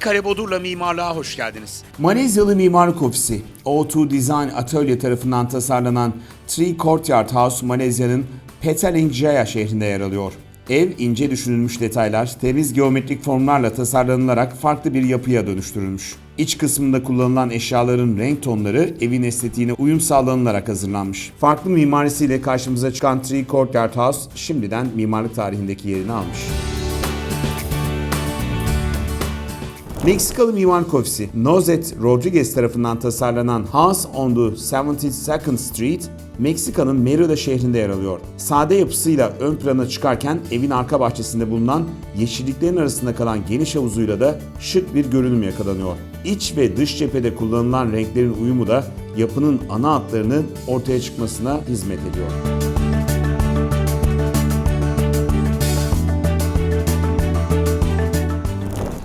Kare Bodur'la mimarlığa hoş geldiniz. Malezyalı mimarlık ofisi O2 Design Atölye tarafından tasarlanan Three Courtyard House Malezya'nın Petaling Jaya şehrinde yer alıyor. Ev ince düşünülmüş detaylar, temiz geometrik formlarla tasarlanılarak farklı bir yapıya dönüştürülmüş. İç kısmında kullanılan eşyaların renk tonları evin estetiğine uyum sağlanılarak hazırlanmış. Farklı mimarisiyle karşımıza çıkan Three Courtyard House şimdiden mimarlık tarihindeki yerini almış. Meksikalı mimarlık ofisi Nozet Rodriguez tarafından tasarlanan House on the 72nd Street, Meksika'nın Merida şehrinde yer alıyor. Sade yapısıyla ön plana çıkarken evin arka bahçesinde bulunan yeşilliklerin arasında kalan geniş havuzuyla da şık bir görünüm yakalanıyor. İç ve dış cephede kullanılan renklerin uyumu da yapının ana hatlarının ortaya çıkmasına hizmet ediyor.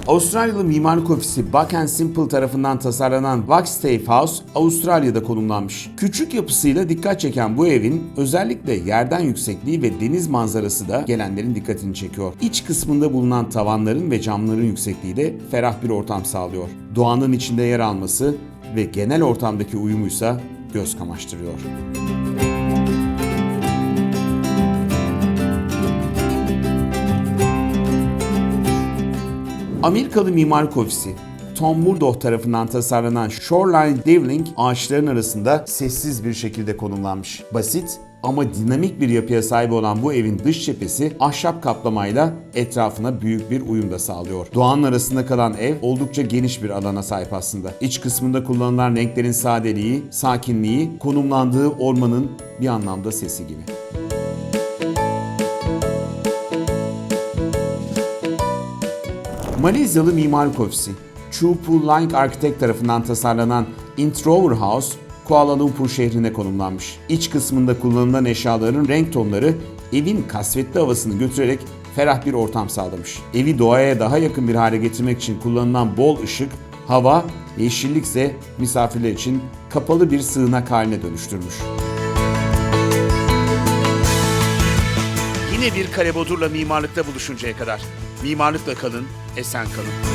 Avustralyalı mimarlık ofisi Buck Simple tarafından tasarlanan Wagstaff House, Avustralya'da konumlanmış. Küçük yapısıyla dikkat çeken bu evin özellikle yerden yüksekliği ve deniz manzarası da gelenlerin dikkatini çekiyor. İç kısmında bulunan tavanların ve camların yüksekliği de ferah bir ortam sağlıyor. Doğanın içinde yer alması ve genel ortamdaki uyumuysa göz kamaştırıyor. Amerikalı mimarlık ofisi Tom Murdoch tarafından tasarlanan Shoreline Devling ağaçların arasında sessiz bir şekilde konumlanmış. Basit ama dinamik bir yapıya sahip olan bu evin dış cephesi ahşap kaplamayla etrafına büyük bir uyum da sağlıyor. Doğanın arasında kalan ev oldukça geniş bir alana sahip aslında. İç kısmında kullanılan renklerin sadeliği, sakinliği, konumlandığı ormanın bir anlamda sesi gibi. Malezyalı mimarlık ofisi Chupu Lang Architect tarafından tasarlanan Introver House, Kuala Lumpur şehrine konumlanmış. İç kısmında kullanılan eşyaların renk tonları evin kasvetli havasını götürerek ferah bir ortam sağlamış. Evi doğaya daha yakın bir hale getirmek için kullanılan bol ışık, hava, yeşillik ise misafirler için kapalı bir sığınak haline dönüştürmüş. Yine bir Kare Bodur'la mimarlıkta buluşuncaya kadar. Mimarlıkla kalın, esen kalın.